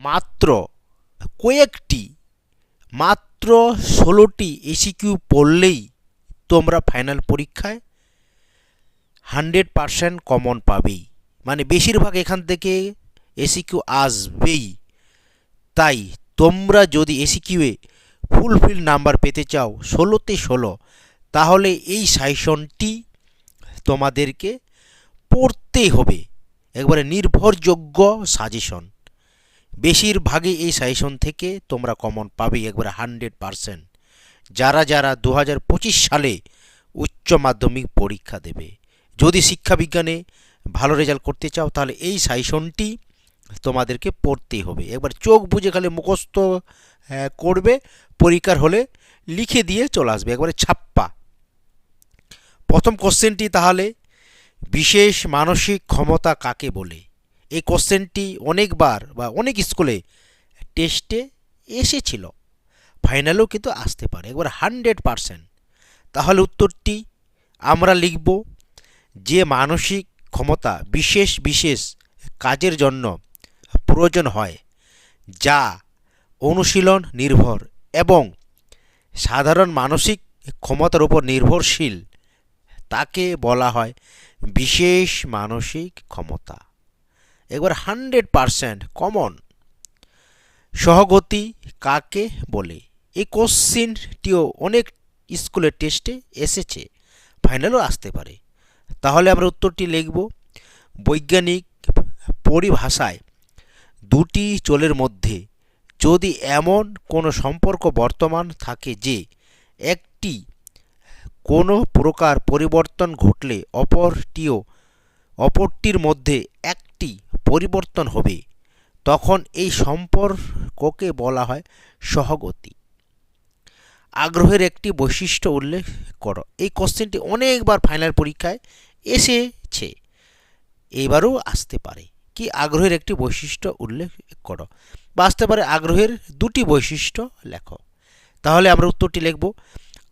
মাত্র কয়েকটি, মাত্র ষোলোটি এসিকিউ পড়লেই তোমরা ফাইনাল পরীক্ষায় হান্ড্রেড পারসেন্ট কমন পাবেই। মানে বেশিরভাগ এখান থেকে এসিকিউ আসবেই। তাই তোমরা যদি এসিকিউয়ে ফুলফিল নাম্বার পেতে চাও, ষোলোতে ষোলো, তাহলে এই সাইশনটি তোমাদেরকে পড়তেই হবে। একবারে নির্ভরযোগ্য সাজেশন বেশিরভাগই এই সাজেশন থেকে তোমরা কমন পাবে একবারে হান্ড্রেড পারসেন্ট যারা যারা দু হাজার পঁচিশ সালে উচ্চ মাধ্যমিক পরীক্ষা দেবে। যদি শিক্ষাবিজ্ঞানে ভালো রেজাল্ট করতে চাও, তাহলে এই সাইশনটি তোমাদেরকে পড়তেই হবে। একবার চোখ বুঝে খালি মুখস্থ করবে, পরীক্ষার হলে লিখে দিয়ে চলে আসবে, একবারে ছাপ্পা। প্রথম কোশ্চেনটি তাহলে, বিশেষ মানসিক ক্ষমতা কাকে বলে? এই কোশ্চেনটি অনেকবার বা অনেক স্কুলে টেস্টে এসেছিল। ফাইনালেও কিন্তু আসতে পারে, একবার হান্ড্রেড পারসেন্ট। তাহলে উত্তরটি আমরা লিখব, যে মানসিক ক্ষমতা বিশেষ বিশেষ কাজের জন্য প্রয়োজন হয়, যা অনুশীলন নির্ভর এবং সাধারণ মানসিক ক্ষমতার উপর নির্ভরশীল, তাকে বলা হয় বিশেষ মানসিক ক্ষমতা। একবার হান্ড্রেড পারসেন্ট কমন সহগতি কাকে বলে? এই কোশ্চিনটিও অনেক স্কুলের টেস্টে এসেছে ফাইনালও আসতে পারে। তাহলে আমরা উত্তরটি লিখব। বৈজ্ঞানিক পরিভাষায় দুটি চোলের মধ্যে যদি এমন কোনো সম্পর্ক বর্তমান থাকে যে একটি কোনো প্রকার পরিবর্তন ঘটলে অপরটিও, অপরটির মধ্যে একটি পরিবর্তন হবে, তখন এই সম্পর্ককে বলা হয় সহগতি। আগ্রহের একটি বৈশিষ্ট্য উল্লেখ করো। এই কোশ্চেনটি অনেকবার ফাইনাল পরীক্ষায় এসেছে এইবারও আসতে পারে। কি আগ্রহের একটি বৈশিষ্ট্য উল্লেখ করো? বা আসতে পারে আগ্রহের দুটি বৈশিষ্ট্য লেখো। তাহলে আমরা উত্তরটি লিখব।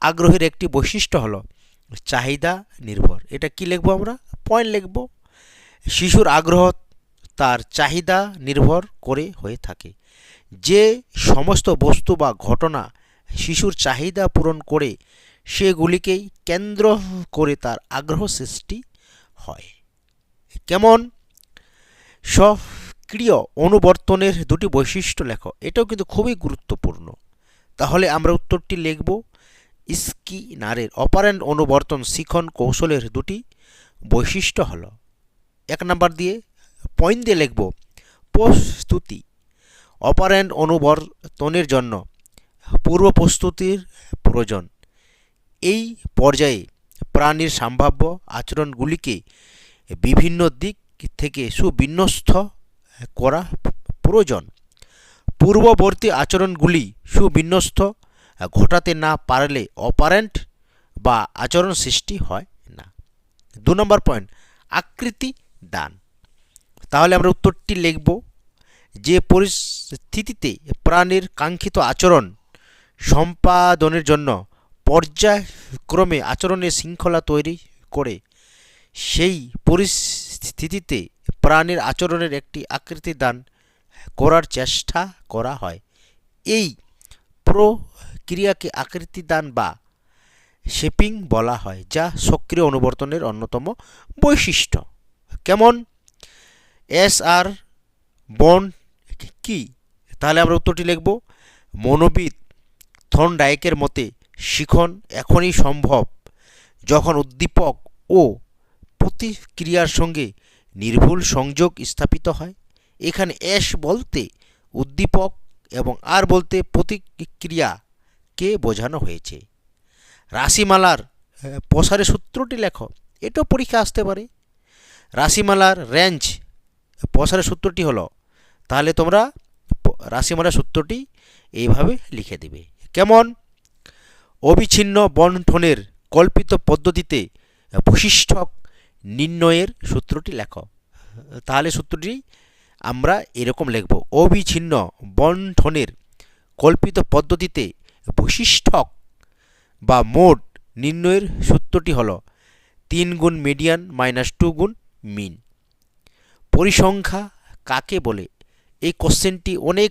আগ্রহের একটি বৈশিষ্ট্য হলো চাহিদা নির্ভর। এটা কি লিখব আমরা? পয়েন্ট লিখব। শিশুর আগ্রহ তার চাহিদা নির্ভর করে হয়ে থাকে। যে সমস্ত বস্তু বা ঘটনা শিশুর চাহিদা পূরণ করে, সেগুলিকেই কেন্দ্র করে তার আগ্রহ সৃষ্টি হয়। কেমন? সক্রিয় অনুবর্তনের দুটি বৈশিষ্ট্য লেখো। এটাও কিন্তু খুবই গুরুত্বপূর্ণ। তাহলে আমরা উত্তরটি লিখব। স্কিনারের অপারেন্ট অনুবর্তন শিখন কৌশলের দুটি বৈশিষ্ট্য হলো এক নাম্বার দিয়ে পয়েন্ট দিয়ে লিখব, প্রস্তুতি অপারেন্ট অনুবর্তনের জন্য পূর্ব প্রস্তুতির প্রয়োজন। এই পর্যায়ে প্রাণীর সম্ভাব্য আচরণগুলিকে বিভিন্ন দিক থেকে সুবিন্যস্ত করা প্রয়োজন। পূর্ববর্তী আচরণগুলি সুবিন্যস্ত ঘটাতে না পারলে অপারেন্ট বা আচরণ সৃষ্টি হয় না। দু নম্বর পয়েন্ট আকৃতি দান। তাহলে আমরা উত্তরটি লিখব। যে পরিস্থিতিতে প্রাণীর কাঙ্ক্ষিত আচরণ সম্পাদনের জন্য পর্যায়ক্রমে আচরণের শৃঙ্খলা তৈরি করে, সেই পরিস্থিতিতে প্রাণীর আচরণের একটি আকৃতি দান করার চেষ্টা করা হয়। এই প্রক্রিয়াকে আকৃতি দান বা শেপিং বলা হয়, যা সক্রিয় অনুবর্তনের অন্যতম বৈশিষ্ট্য। কেমন? এস আর বন কি? তাহলে আমরা উত্তরটি লিখব মনোবিদ থন ডায়েকের মতে শিখন এখনই সম্ভব যখন উদ্দীপক ও প্রতিক্রিয়ার সঙ্গে নির্ভুল সংযোগ স্থাপিত হয়। এখানে এস বলতে উদ্দীপক এবং আর বলতে প্রতিক্রিয়াকে বোঝানো হয়েছে। রাশিমালার আহ, প্রসারের সূত্রটি লেখো। এটাও পরীক্ষা আসতে পারে। রাশিমালার রেঞ্জ প্রসারের সূত্রটি হলো, তাহলে তোমরা রাশিমালার সূত্রটি এইভাবে লিখে দেবে। কেমন? অবিচ্ছিন্ন বন্ঠনের কল্পিত পদ্ধতিতে বৈশিষ্ট্য নির্ণয়ের সূত্রটি লেখো। তাহলে সূত্রটি আমরা এরকম লিখব। অবিচ্ছিন্ন বন্ঠনের কল্পিত পদ্ধতিতে বৈশিষ্ট্য বা মোড নির্ণয়ের সূত্রটি হল তিন গুণ মিডিয়ান মাইনাস টু গুণ মিন। পরিসংখ্যা কাকে বলে? এই কোশ্চেনটি অনেক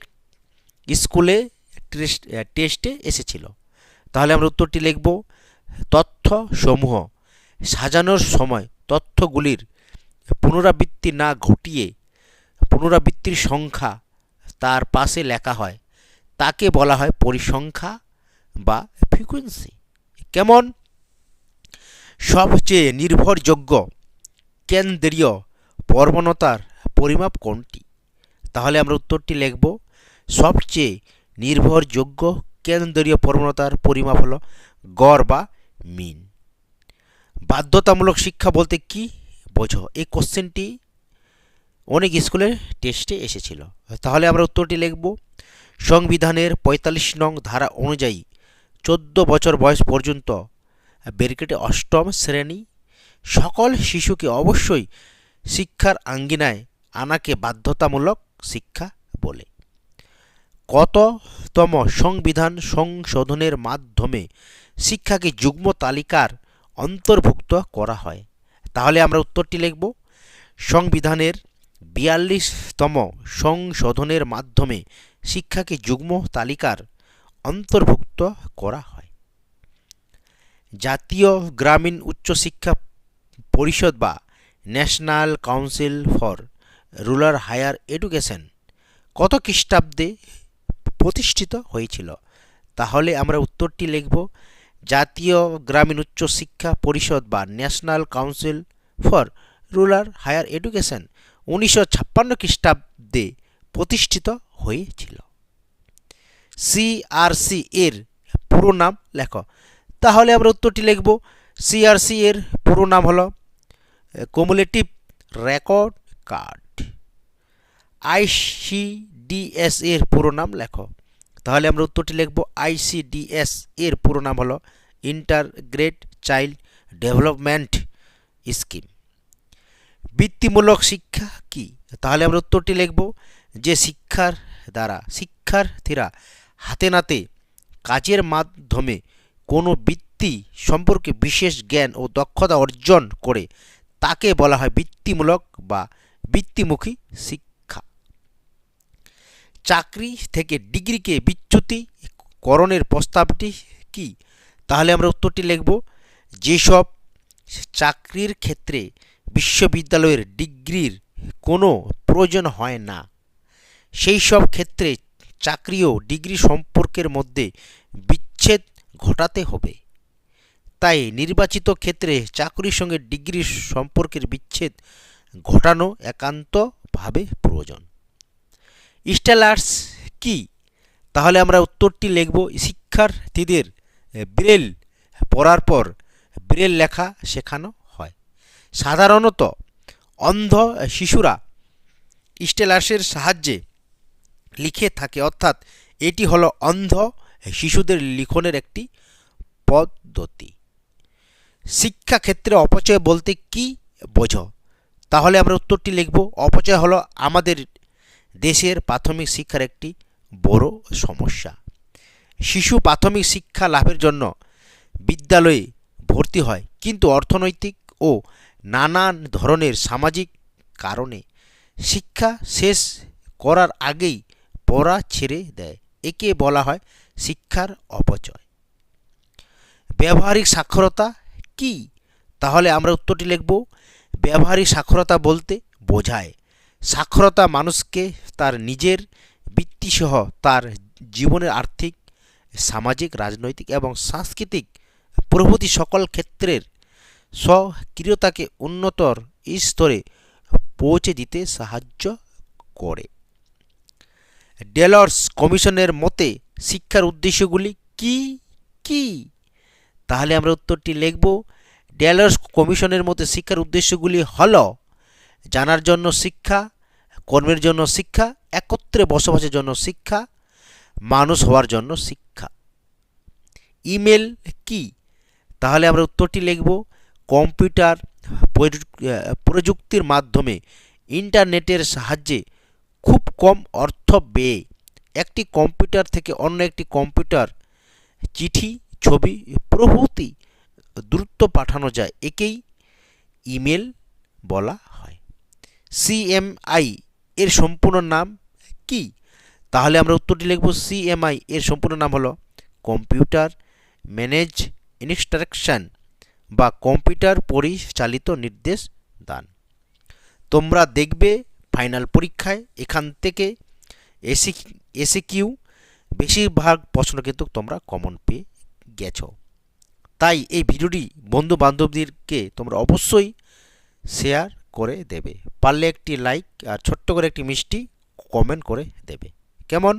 স্কুলে টেস্টে এসেছিল। তাহলে আমরা উত্তরটি লিখব তথ্য সমূহ সাজানোর সময় তথ্যগুলির পুনরাবৃত্তি না ঘটিয়ে পুনরাবৃত্তির সংখ্যা তার পাশে লেখা হয়। তাকে বলা হয় পরিসংখ্যা বা ফ্রিকুয়েন্সি। কেমন? সবচেয়ে নির্ভরযোগ্য কেন্দ্রীয় প্রবণতার পরিমাপ কোনটি? তাহলে আমরা উত্তরটি লিখব। সবচেয়ে নির্ভরযোগ্য কেন্দ্রীয় প্রবণতার পরিমাপ হলো গড় বা মিন। বাধ্যতামূলক শিক্ষা বলতে কি বোঝো? এই কোশ্চেনটি অনেক স্কুলের টেস্টে এসেছিল। তাহলে আমরা উত্তরটি লিখব। সংবিধানের পঁয়তাল্লিশ নং ধারা অনুযায়ী চোদ্দ বছর বয়স পর্যন্ত ব্রেকেটে অষ্টম শ্রেণি সকল শিশুকে অবশ্যই শিক্ষার আঙ্গিনায় আনাকে বাধ্যতামূলক শিক্ষা বলে। কততম সংবিধান সংশোধনের মাধ্যমে শিক্ষাকে যুগ্ম তালিকার অন্তর্ভুক্ত করা হয়? তাহলে আমরা উত্তরটি লিখব। সংবিধানের বিয়াল্লিশতম সংশোধনের মাধ্যমে শিক্ষাকে যুগ্ম তালিকার অন্তর্ভুক্ত করা হয়। জাতীয় গ্রামীণ উচ্চশিক্ষা পরিষদ বা national council for rural higher education কত খ্রিস্টাব্দে প্রতিষ্ঠিত হয়েছিল? তাহলে আমরা উত্তরটি লিখব, জাতীয় গ্রামীণ উচ্চশিক্ষা পরিষদ বা national council for rural higher education উনিশশো ছাপ্পান্ন খ্রিস্টাব্দে প্রতিষ্ঠিত হয়েছিল। সিআরসি এর পুরো নাম লেখ। তাহলে আমরা উত্তরটি লিখব সিআরসি এর পুরো নাম হলো কুমুলেটিভ রেকর্ড কার্ড আইসিডিএস এর পুরো নাম লেখো। তাহলে আমরা উত্তরটি লিখব আইসিডিএস এর পুরো নাম হলো ইন্টারগ্রেট চাইল্ড ডেভেলপমেন্ট স্কিম বৃত্তিমূলক শিক্ষা কি? তাহলে আমরা উত্তরটি লিখব, যে শিক্ষার দ্বারা, শিক্ষার্থীরা হাতে নাতে কাজের মাধ্যমে কোনো বৃত্তি সম্পর্কে বিশেষ জ্ঞান ও দক্ষতা অর্জন করে তাকে বলা হয় বৃত্তিমূলক বা বৃত্তিমুখী শিক্ষা। চাকরি থেকে ডিগ্রিকে বিচ্যুতিকরণের প্রস্তাবটি কি? তাহলে আমরা উত্তরটি লিখব, যেসব চাকরির ক্ষেত্রে বিশ্ববিদ্যালয়ের ডিগ্রির কোনো প্রয়োজন হয় না সেই সব ক্ষেত্রে চাকরি ও ডিগ্রি সম্পর্কের মধ্যে বিচ্ছেদ ঘটাতে হবে। তাই নির্বাচিত ক্ষেত্রে চাকরির সঙ্গে ডিগ্রি সম্পর্কের বিচ্ছেদ ঘটানো একান্তভাবে প্রয়োজন। স্টেলার্স কি? তাহলে আমরা উত্তরটি লিখব, শিক্ষার্থীদের ব্রেল পড়ার পর ব্রেল লেখা শেখানো হয়। সাধারণত অন্ধ শিশুরা স্টেলার্সের সাহায্যে লিখে থাকে, অর্থাৎ এটি হলো অন্ধ শিশুদের লিখনের একটি পদ্ধতি। শিক্ষাক্ষেত্রে অপচয় বলতে কি বোঝো? তাহলে আমরা উত্তরটি লিখব। অপচয় হলো আমাদের দেশের প্রাথমিক শিক্ষার একটি বড় সমস্যা। শিশু প্রাথমিক শিক্ষা লাভের জন্য বিদ্যালয়ে ভর্তি হয়, কিন্তু অর্থনৈতিক ও নানান ধরনের সামাজিক কারণে শিক্ষা শেষ করার আগেই পড়া ছেড়ে দেয়। একে বলা হয় শিক্ষার অপচয়। ব্যবহারিক সাক্ষরতা কি? তাহলে আমরা উত্তরটি লিখব ব্যবহারিক সাক্ষরতা বলতে বোঝায়। সাক্ষরতা মানুষকে তার নিজের বৃত্তিসহ তার জীবনের আর্থিক, সামাজিক, রাজনৈতিক এবং সাংস্কৃতিক প্রভৃতি সকল ক্ষেত্রের স্বক্রিয়তাকে উন্নতর স্তরে পৌঁছে দিতে সাহায্য করে। ডেলর্স কমিশনের মতে, শিক্ষার উদ্দেশ্যগুলি কি? কি? তাহলে আমরা উত্তরটি লিখব। ডেলর্স কমিশনের মতে শিক্ষার উদ্দেশ্যগুলি হল জানার জন্য শিক্ষা, কর্মের জন্য শিক্ষা, একত্রে বসবাসের জন্য শিক্ষা, মানুষ হওয়ার জন্য শিক্ষা। ইমেল কি? তাহলে আমরা উত্তরটি লিখব, কম্পিউটার প্রযুক্তির মাধ্যমে ইন্টারনেটের সাহায্যে খুব কম অর্থ ব্যয়ে একটি কম্পিউটার থেকে অন্য একটি কম্পিউটার চিঠি ছবি, প্রভৃতি দ্রুত পাঠানো যায়। একেই ইমেল বলা হয়। সিএমআই এর সম্পূর্ণ নাম কি? তাহলে আমরা উত্তরটি লিখব সিএমআই এর সম্পূর্ণ নাম হলো কম্পিউটার ম্যানেজ ইনস্ট্রাকশন বা কম্পিউটার পরিচালিত নির্দেশ দান। তোমরা দেখবে ফাইনাল পরীক্ষায় এখান থেকে এসি এসি কিউ বেশিরভাগ প্রশ্ন কিন্তু তোমরা কমন পেয়ে গেছো। তাই এই ভিডিওটি বন্ধু বান্ধবদেরকে তোমরা অবশ্যই শেয়ার করে দেবে। পারলে একটি লাইক আর ছোট্ট করে একটি মিষ্টি কমেন্ট করে দেবে। কেমন?